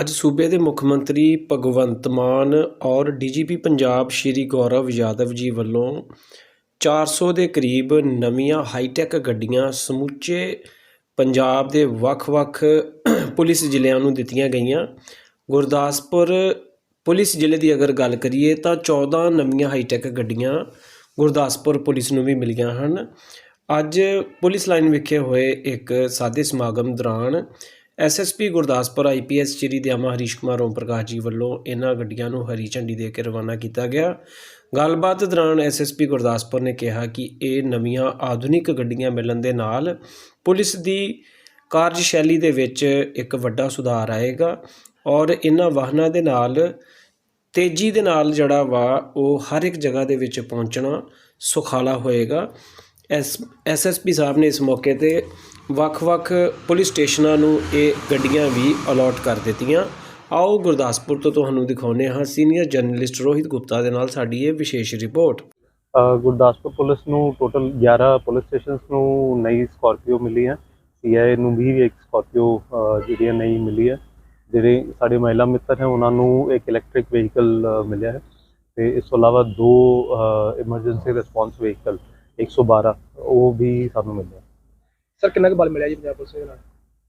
ਅੱਜ ਸੂਬੇ ਦੇ ਮੁੱਖ ਮੰਤਰੀ ਭਗਵੰਤ ਮਾਨ ਔਰ ਡੀਜੀਪੀ ਪੰਜਾਬ ਸ਼੍ਰੀ ਗੌਰਵ ਯਾਦਵ ਜੀ ਵੱਲੋਂ 400 ਦੇ ਕਰੀਬ ਨਵੀਆਂ ਹਾਈਟੈਕ ਗੱਡੀਆਂ ਸਮੁੱਚੇ ਪੰਜਾਬ ਦੇ ਵੱਖ-ਵੱਖ ਪੁਲਿਸ ਜ਼ਿਲ੍ਹਿਆਂ ਨੂੰ ਦਿੱਤੀਆਂ ਗਈਆਂ। ਗੁਰਦਾਸਪੁਰ ਪੁਲਿਸ ਜ਼ਿਲ੍ਹੇ ਦੀ ਅਗਰ ਗੱਲ ਕਰੀਏ ਤਾਂ 14 ਨਵੀਆਂ ਹਾਈਟੈਕ ਗੱਡੀਆਂ ਗੁਰਦਾਸਪੁਰ ਪੁਲਿਸ ਨੂੰ ਵੀ ਮਿਲੀਆਂ ਹਨ। ਅੱਜ ਪੁਲਿਸ ਲਾਈਨ ਵਿਖੇ ਹੋਏ ਇੱਕ ਸਾਦੇ ਸਮਾਗਮ ਦੌਰਾਨ ਐਸਐਸਪੀ ਗੁਰਦਾਸਪੁਰ ਆਈਪੀਐਸ ਸ਼੍ਰੀ ਦਿਆਮਾ ਹਰੀਸ਼ ਕੁਮਾਰ ਓਮ ਪ੍ਰਕਾਸ਼ ਜੀ ਵੱਲੋਂ ਇਹਨਾਂ ਗੱਡੀਆਂ ਨੂੰ ਹਰੀ ਝੰਡੀ ਦੇ ਕੇ ਰਵਾਨਾ ਕੀਤਾ ਗਿਆ। ਗੱਲਬਾਤ ਦੌਰਾਨ ਐਸਐਸਪੀ ਗੁਰਦਾਸਪੁਰ ਨੇ ਕਿਹਾ ਕਿ ਇਹ ਨਵੀਆਂ ਆਧੁਨਿਕ ਗੱਡੀਆਂ ਮਿਲਣ ਦੇ ਨਾਲ ਪੁਲਿਸ ਦੀ ਕਾਰਜਸ਼ੈਲੀ ਦੇ ਵਿੱਚ ਇੱਕ ਵੱਡਾ ਸੁਧਾਰ ਆਏਗਾ ਔਰ ਇਹਨਾਂ ਵਾਹਨਾਂ ਦੇ ਨਾਲ, ਤੇਜ਼ੀ ਦੇ ਨਾਲ ਜਿਹੜਾ ਵਾ ਉਹ ਹਰ ਇੱਕ ਜਗ੍ਹਾ ਦੇ ਵਿੱਚ ਪਹੁੰਚਣਾ ਸੁਖਾਲਾ ਹੋਏਗਾ। ਐਸ ਐਸਐਸਪੀ ਸਾਹਿਬ ਨੇ ਇਸ ਮੌਕੇ ਤੇ ਵੱਖ-ਵੱਖ ਪੁਲਿਸ ਸਟੇਸ਼ਨਾਂ ਨੂੰ ਇਹ ਗੱਡੀਆਂ ਵੀ ਅਲਾਟ ਕਰ ਦਿੱਤੀਆਂ। ਆਓ ਗੁਰਦਾਸਪੁਰ ਤੋਂ ਤੁਹਾਨੂੰ ਦਿਖਾਉਂਦੇ ਹਾਂ। ਸੀਨੀਅਰ ਜਰਨਲਿਸਟ ਰੋਹਿਤ ਗੁਪਤਾ ਦੇ ਨਾਲ ਸਾਡੀ ਇਹ ਵਿਸ਼ੇਸ਼ ਰਿਪੋਰਟ। ਗੁਰਦਾਸਪੁਰ ਪੁਲਿਸ ਨੂੰ ਟੋਟਲ 11 ਪੁਲਿਸ ਸਟੇਸ਼ਨਸ ਨੂੰ ਨਈ ਸਕਾਰਪੀਓ ਮਿਲੀ ਹੈ। ਸੀਆਈਏ ਨੂੰ ਵੀ ਇੱਕ ਸਕਾਰਪੀਓ ਜਿਹੜੀ ਹੈ ਨਈ ਮਿਲੀ ਹੈ। ਜਿਹੜੇ ਸਾਡੇ ਮਹਿਲਾ ਮਿੱਤਰ ਹੈ, ਉਹਨਾਂ ਨੂੰ ਇੱਕ ਇਲੈਕਟ੍ਰਿਕ ਵਹੀਕਲ ਮਿਲਿਆ ਹੈ। ਤੇ ਇਸ ਤੋਂ ਇਲਾਵਾ ਦੋ ਐਮਰਜੈਂਸੀ ਰਿਸਪੌਂਸ ਵਹੀਕਲ 112 ਉਹ ਵੀ ਸਾਨੂੰ ਮਿਲਿਆ। ਸਰ ਕਿੰਨਾ ਕੁ ਬਲ ਮਿਲਿਆ ਜੀ ਪੰਜਾਬ ਪੁਲਿਸ ਦੇ ਨਾਲ?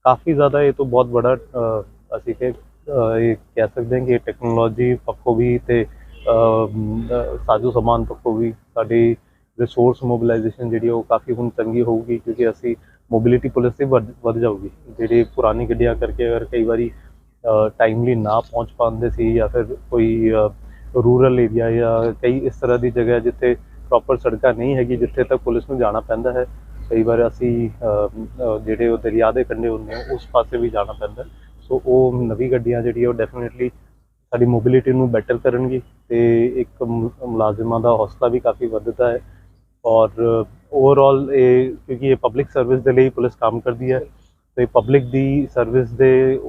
ਕਾਫੀ ਜ਼ਿਆਦਾ ਇਹ ਤੋਂ ਬਹੁਤ ਬੜਾ ਅ, ਅਸੀਂ ਕਿ ਅ, ਇਹ ਕਹਿ ਸਕਦੇ ਹਾਂ ਕਿ ਟੈਕਨੋਲੋਜੀ ਪੱਖੋਂ ਵੀ ਤੇ ਸਾਜ਼ੋ ਸਮਾਨ ਪੱਖੋਂ ਵੀ ਸਾਡੀ ਰਿਸੋਰਸ ਮੋਬਿਲਾਈਜੇਸ਼ਨ ਜਿਹੜੀ ਉਹ ਕਾਫੀ ਹੁਣ ਚੰਗੀ ਹੋਊਗੀ ਕਿਉਂਕਿ ਅਸੀਂ ਮੋਬਿਲਿਟੀ ਪੁਲਿਸ ਦੀ ਵੱਧ ਵੱਧ ਜਾਊਗੀ। ਜਿਹੜੀ ਪੁਰਾਣੀ ਗੱਡੀਆਂ ਕਰਕੇ ਅਗਰ ਕਈ ਵਾਰੀ ਟਾਈਮਲੀ ਨਾ ਪਹੁੰਚ ਪਾਉਂਦੇ ਸੀ ਜਾਂ ਫਿਰ ਕੋਈ ਰੂਰਲ ਏਰੀਆ ਜਾਂ ਕਈ ਇਸ ਤਰ੍ਹਾਂ ਦੀ ਜਗ੍ਹਾ ਜਿੱਥੇ ਪ੍ਰੋਪਰ ਸੜਕਾਂ ਨਹੀਂ ਹੈਗੀ ਜਿੱਥੇ ਤੱਕ ਪੁਲਿਸ ਨੂੰ ਜਾਣਾ ਪੈਂਦਾ ਹੈ। ਕਈ ਵਾਰ ਅਸੀਂ ਜਿਹੜੇ ਉਹ ਦਰਿਆ ਦੇ ਕੰਢੇ ਹੁੰਦੇ ਆ, ਉਸ ਪਾਸੇ ਵੀ ਜਾਣਾ ਪੈਂਦਾ ਸੋ ਉਹ ਨਵੀਂ ਗੱਡੀਆਂ ਜਿਹੜੀ ਉਹ ਡੈਫੀਨਿਟਲੀ ਸਾਡੀ ਮੋਬਿਲਿਟੀ ਨੂੰ ਬੈਟਰ ਕਰਨਗੀ ਤੇ ਇੱਕ ਮੁਲਾਜ਼ਮਾਂ ਦਾ ਹੌਸਲਾ ਵੀ ਕਾਫੀ ਵੱਧਦਾ ਹੈ। ਔਰ ਓਵਰਆਲ ਇਹ, ਕਿਉਂਕਿ ਇਹ ਪਬਲਿਕ ਸਰਵਿਸ ਦੇ ਲਈ ਪੁਲਿਸ ਕੰਮ ਕਰਦੀ ਹੈ, ਤੇ ਪਬਲਿਕ ਦੀ ਸਰਵਿਸ ਦੇ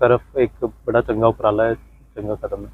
ਤਰਫ ਇੱਕ ਬੜਾ ਚੰਗਾ ਉਪਰਾਲਾ ਹੈ, ਚੰਗਾ ਕਦਮ ਹੈ।